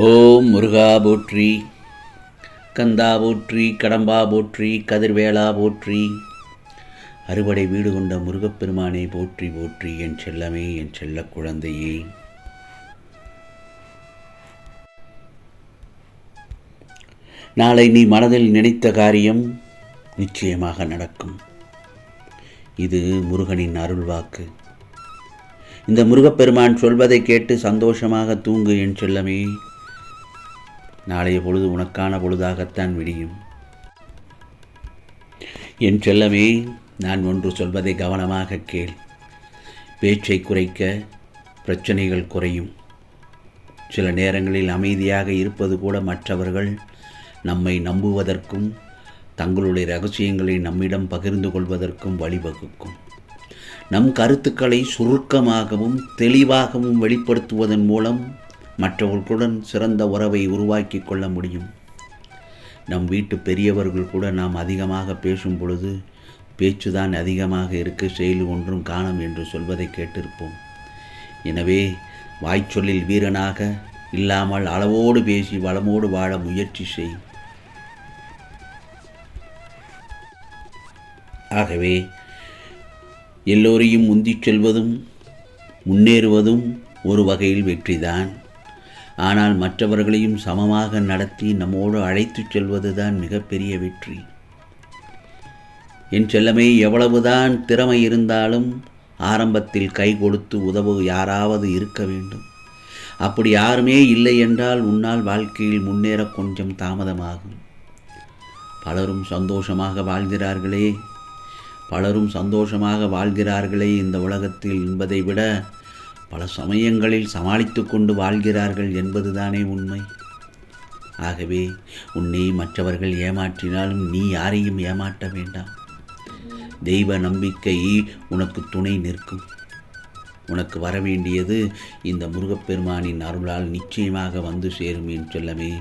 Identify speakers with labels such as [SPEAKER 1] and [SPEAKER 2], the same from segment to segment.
[SPEAKER 1] ஓம் முருகா போற்றி கந்தா போற்றி கடம்பா போற்றி கதிர்வேளா போற்றி. அறுவடை வீடு கொண்ட முருகப்பெருமானை போற்றி போற்றி என் செல்லமே என் செல்ல குழந்தையே. நாளை நீ மனதில் நினைத்த காரியம் நிச்சயமாக நடக்கும். இது முருகனின் அருள்வாக்கு இந்த முருகப்பெருமான் சொல்வதை கேட்டு சந்தோஷமாக தூங்கு என் செல்லமே. நாளைய பொழுது உனக்கான பொழுதாகத்தான் விடியும். என் செல்லமே நான் ஒன்று சொல்வதை கவனமாக கேள். பேச்சை குறைக்க பிரச்சனைகள் குறையும். சில நேரங்களில் அமைதியாக இருப்பது கூட மற்றவர்கள் நம்மை நம்புவதற்கும் தங்களுடைய ரகசியங்களை நம்மிடம் பகிர்ந்து கொள்வதற்கும் வழிவகுக்கும். நம் கருத்துக்களை சுருக்கமாகவும் தெளிவாகவும் வெளிப்படுத்துவதன் மூலம் மற்றவர்களுடன் சிறந்த உறவை உருவாக்கி கொள்ள முடியும். நம் வீட்டு பெரியவர்கள் கூட நாம் அதிகமாக பேசும் பொழுது பேச்சுதான் அதிகமாக இருக்க செயல் ஒன்றும் காணும் என்று சொல்வதை கேட்டிருப்போம். எனவே வாய்ச்சொல்லில் வீரனாக இல்லாமல் அளவோடு பேசி வளமோடு வாழ முயற்சி செய். ஆகவே எல்லோரையும் முந்திச் செல்வதும் முன்னேறுவதும் ஒரு வகையில் வெற்றிதான். ஆனால் மற்றவர்களையும் சமமாக நடத்தி நம்மோடு அழைத்துச் செல்வதுதான் மிகப்பெரிய வெற்றி. என் செல்லமே எவ்வளவுதான் திறமை இருந்தாலும் ஆரம்பத்தில் கை கொடுத்து உதவ யாராவது இருக்க வேண்டும். அப்படி யாருமே இல்லை என்றால் உன்னால் வாழ்க்கையில் முன்னேற கொஞ்சம் தாமதமாகும். பலரும் சந்தோஷமாக வாழ்கிறார்களே. பலரும் சந்தோஷமாக வாழ்கிறார்களே இந்த உலகத்தில் என்பதை விட பல சமயங்களில் சமாளித்து கொண்டு வாழ்கிறார்கள் என்பதுதானே உண்மை. ஆகவே உன்னை மற்றவர்கள் ஏமாற்றினாலும் நீ யாரையும் ஏமாற்ற வேண்டாம். தெய்வ நம்பிக்கை உனக்கு துணை நிற்கும். உனக்கு வர வேண்டியது இந்த முருகப்பெருமானின் அருளால் நிச்சயமாக வந்து சேரும் என் சொல்லமே.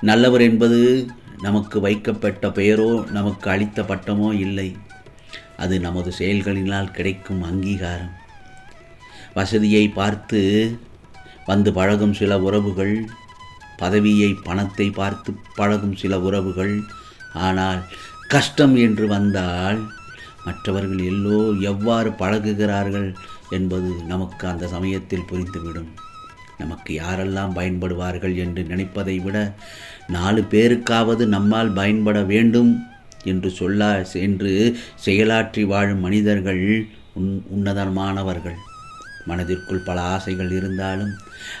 [SPEAKER 1] நல்லவர் என்பது நமக்கு வைக்கப்பட்ட பெயரோ நமக்கு அளித்த பட்டமோ இல்லை. அது நமது செயல்களினால் கிடைக்கும் அங்கீகாரம். வசதியை பார்த்து வந்து பழகும் சில உறவுகள் பதவியை பணத்தை பார்த்து பழகும் சில உறவுகள். ஆனால் கஷ்டம் என்று வந்தால் மற்றவர்கள் எல்லோ எவ்வாறு பழகுகிறார்கள் என்பது நமக்கு அந்த சமயத்தில் புரிந்துவிடும். நமக்கு யாரெல்லாம் பயன்படுவார்கள் என்று நினைப்பதை விட நாலு பேருக்காவது நம்மால் பயன்பட வேண்டும் என்று சொல்ல என்று செயலாற்றி வாழும் மனிதர்கள் உன் உன்னதமானவர்கள். மனதிற்குள் பல ஆசைகள் இருந்தாலும்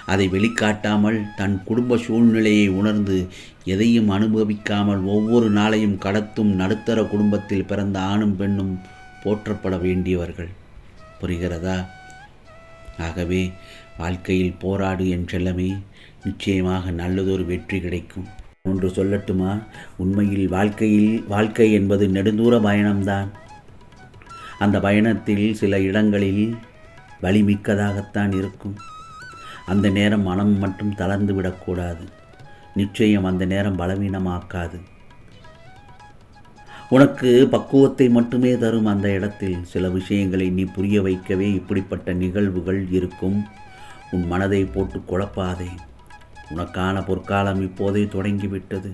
[SPEAKER 1] அதை வெளிக்காட்டாமல் தன் குடும்ப சூழ்நிலையை உணர்ந்து எதையும் அனுபவிக்காமல் ஒவ்வொரு நாளையும் கடத்தும் நடுத்தர குடும்பத்தில் பிறந்த ஆணும் பெண்ணும் போற்றப்பட வேண்டியவர்கள். புரிகிறதா? ஆகவே வாழ்க்கையில் போராடு என் செல்லமே நிச்சயமாக நல்லதொரு வெற்றி கிடைக்கும். ஒன்று சொல்லட்டுமா? உண்மையில் வாழ்க்கையில் வாழ்க்கை என்பது நெடுந்தூர பயணம்தான். அந்த பயணத்தில் சில இடங்களில் வலிமிக்கதாகத்தான் இருக்கும். அந்த நேரம் மனம் மட்டும் தளர்ந்து விடக்கூடாது. நிச்சயம் அந்த நேரம் பலவீனமாக்காது. உனக்கு பக்குவத்தை மட்டுமே தரும் அந்த இடத்தில் சில விஷயங்களை நீ புரிய வைக்கவே இப்படிப்பட்ட நிகழ்வுகள் இருக்கும். உன் மனதை போட்டு குழப்பாதே. உனக்கான பொற்காலம் இப்போதே தொடங்கிவிட்டது.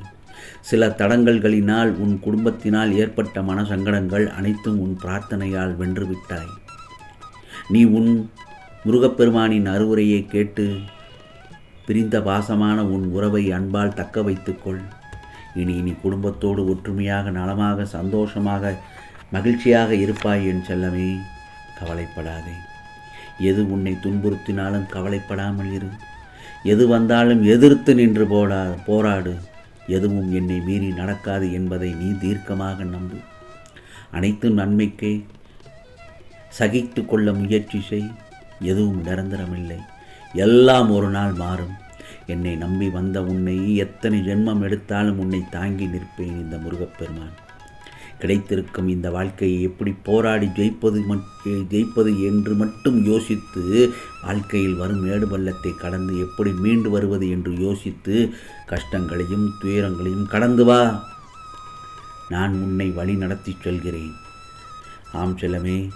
[SPEAKER 1] சில தடங்கல்களினால் உன் குடும்பத்தினால் ஏற்பட்ட மனசங்கடங்கள் அனைத்தும் உன் பிரார்த்தனையால் வென்றுவிட்டாய் நீ உன் முருகப்பெருமானின் அறுவுரையை கேட்டு பிரிந்த பாசமான உன் உறவை அன்பால் தக்க வைத்துக்கொள். இனி இனி குடும்பத்தோடு ஒற்றுமையாக நலமாக சந்தோஷமாக மகிழ்ச்சியாக இருப்பாய் என் செல்லமே. கவலைப்படாதே. எது உன்னை துன்புறுத்தினாலும் கவலைப்படாமல் இரு. எது வந்தாலும் எதிர்த்து நின்று போடா போராடு. எதுவும் என்னை மீறி நடக்காது என்பதை நீ தீர்க்கமாக நம்பு. அனைத்தும் நன்மைக்கே சகித்து கொள்ள முயற்சி செய். எதுவும் நிரந்தரமில்லை. எல்லாம் ஒரு நாள் மாறும். என்னை நம்பி வந்த உன்னை எத்தனை ஜென்மம் எடுத்தாலும் உன்னை தாங்கி நிற்பேன் இந்த முருகப்பெருமான். கிடைத்திருக்கும் இந்த வாழ்க்கையை எப்படி போராடி ஜெயிப்பது ஜெயிப்பது என்று மட்டும் யோசித்து வாழ்க்கையில் வரும் மேடு பள்ளத்தை கடந்து எப்படி மீண்டு வருவது என்று யோசித்து கஷ்டங்களையும் துயரங்களையும் கடந்து வா. நான் உன்னை வழி நடத்தி செல்கிறேன். ஆம் செல்லமே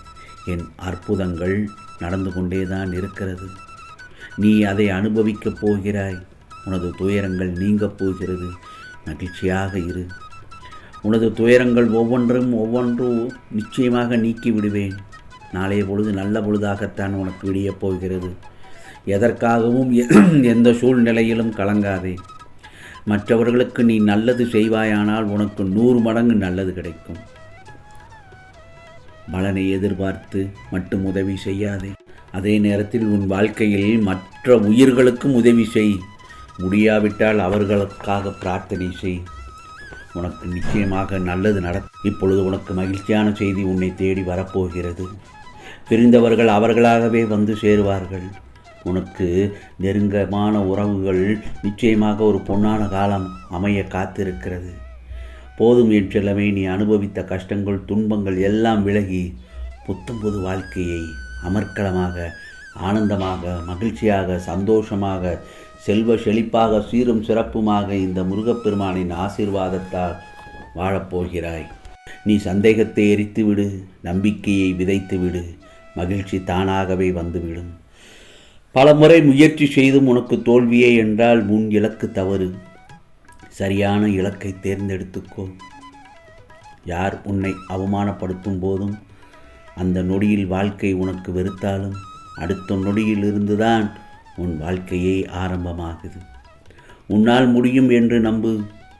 [SPEAKER 1] என் அற்புதங்கள் நடந்து கொண்டேதான் இருக்கிறது. நீ அதை அனுபவிக்கப் போகிறாய். உனது துயரங்கள் நீங்கப் போகிறது. மகிழ்ச்சியாக இரு. உனது துயரங்கள் ஒவ்வொன்றும் ஒவ்வொன்றும் நிச்சயமாக நீக்கி விடுவேன். நாளைய பொழுது நல்ல பொழுதாகத்தான் உனக்கு விடியப் போகிறது. எதற்காகவும் எந்த சூழ்நிலையிலும் கலங்காதே. மற்றவர்களுக்கு நீ நல்லது செய்வாயானால் உனக்கு நூறு மடங்கு நல்லது கிடைக்கும். பலனை எதிர்பார்த்து மட்டும் உதவி செய்யாதே. அதே நேரத்தில் உன் வாழ்க்கையில் மற்ற உயிர்களுக்கும் உதவி செய். முடியாவிட்டால் அவர்களுக்காக பிரார்த்தனை செய். உனக்கு நிச்சயமாக நல்லது நட இப்பொழுது உனக்கு மகிழ்ச்சியான செய்தி உன்னை தேடி வரப்போகிறது. பிரிந்தவர்கள் அவர்களாகவே வந்து சேருவார்கள். உனக்கு நெருங்கமான உறவுகள் நிச்சயமாக ஒரு பொன்னான காலம் அமைய காத்திருக்கிறது. போதும் என் செல்லமே நீ அனுபவித்த கஷ்டங்கள் துன்பங்கள் எல்லாம் விலகி புத்தம்புது வாழ்க்கையை அமர்க்களமாக ஆனந்தமாக மகிழ்ச்சியாக சந்தோஷமாக செல்வ செழிப்பாக சீரும் சிறப்புமாக இந்த முருகப்பெருமானின் ஆசீர்வாதத்தால் வாழப்போகிறாய் நீ சந்தேகத்தை எரித்து விடு நம்பிக்கையை விதைத்து விடு மகிழ்ச்சி தானாகவே வந்துவிடும். பல முறை முயற்சி செய்தும் உனக்கு தோல்வியே என்றால் முன் இலக்கு தவறு. சரியான இலக்கை தேர்ந்தெடுத்துக்கோ. யார் உன்னை அவமானப்படுத்தும் போதும் அந்த நொடியில் வாழ்க்கை உனக்கு வெறுத்தாலும் அடுத்த நொடியிலிருந்துதான் உன் வாழ்க்கையே ஆரம்பமாகுது. உன்னால் முடியும் என்று நம்பு.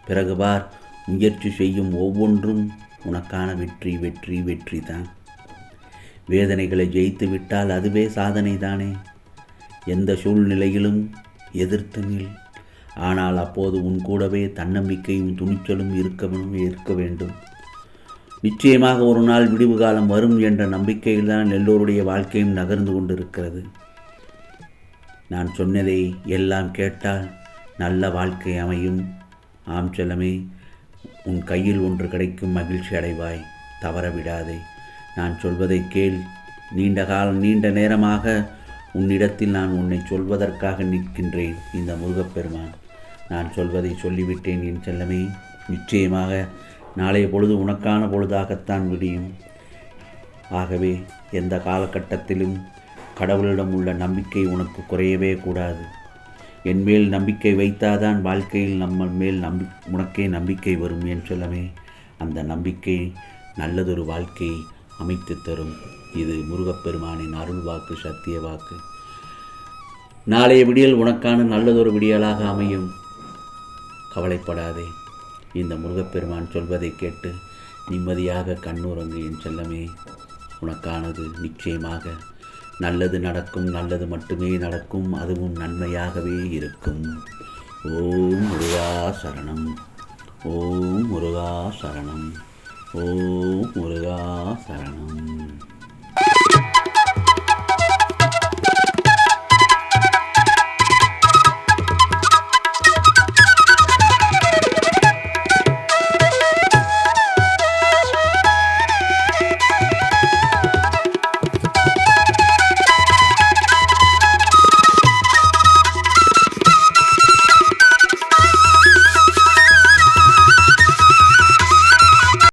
[SPEAKER 1] பிறகு பார் முயற்சி செய்யும் ஒவ்வொன்றும் உனக்கான வெற்றி வெற்றி வெற்றி தான் வேதனைகளை ஜெயித்து விட்டால் அதுவே சாதனை தானே எந்த சூழ்நிலையிலும் எதிர்த்து நில். ஆனால் அப்போது உன் கூடவே தன்னம்பிக்கையும் துணிச்சலும் இருக்கணும் இருக்க வேண்டும். நிச்சயமாக ஒரு நாள் விடிவு காலம் வரும் என்ற நம்பிக்கையில்தான் எல்லோருடைய வாழ்க்கையும் நகர்ந்து கொண்டிருக்கிறது. நான் சொன்னதை எல்லாம் கேட்டால் நல்ல வாழ்க்கை அமையும். ஆம் செல்லமே உன் கையில் ஒன்று கிடைக்கும் மகிழ்ச்சி அடைவாய் தவற விடாதே. நான் சொல்வதை கேள். நீண்ட காலம் நீண்ட நேரமாக உன்னிடத்தில் நான் உன்னை சொல்வதற்காக நிற்கின்றேன் இந்த முருகப்பெருமான். நான் சொல்வதை சொல்லிவிட்டேன் என் செல்லமே. நிச்சயமாக நாளைய பொழுது உனக்கான பொழுதாகத்தான் விடியும். ஆகவே எந்த காலகட்டத்திலும் கடவுளிடம் உள்ள நம்பிக்கை உனக்கு குறையவே கூடாது. என் மேல் நம்பிக்கை வைத்தாதான் வாழ்க்கையில் நம்ம மேல் நம்பி உனக்கே நம்பிக்கை வரும் என் சொல்லமே. அந்த நம்பிக்கை நல்லதொரு வாழ்க்கையை அமைத்து தரும். இது முருகப்பெருமானின் அருள் வாக்கு சத்திய வாக்கு. நாளைய விடியல் உனக்கான நல்லதொரு விடியலாக அமையும். கவலைப்படாதே. இந்த முருகப்பெருமான் சொல்வதை கேட்டு நிம்மதியாக கண்ணுறங்கு என் செல்லமே. உனக்கானது நிச்சயமாக. நல்லது நடக்கும் நல்லது மட்டுமே நடக்கும் அதுவும் நன்மையாகவே இருக்கும். ஓம் முருகா சரணம். ஓம் முருகா சரணம். ஓம் முருகா சரணம்.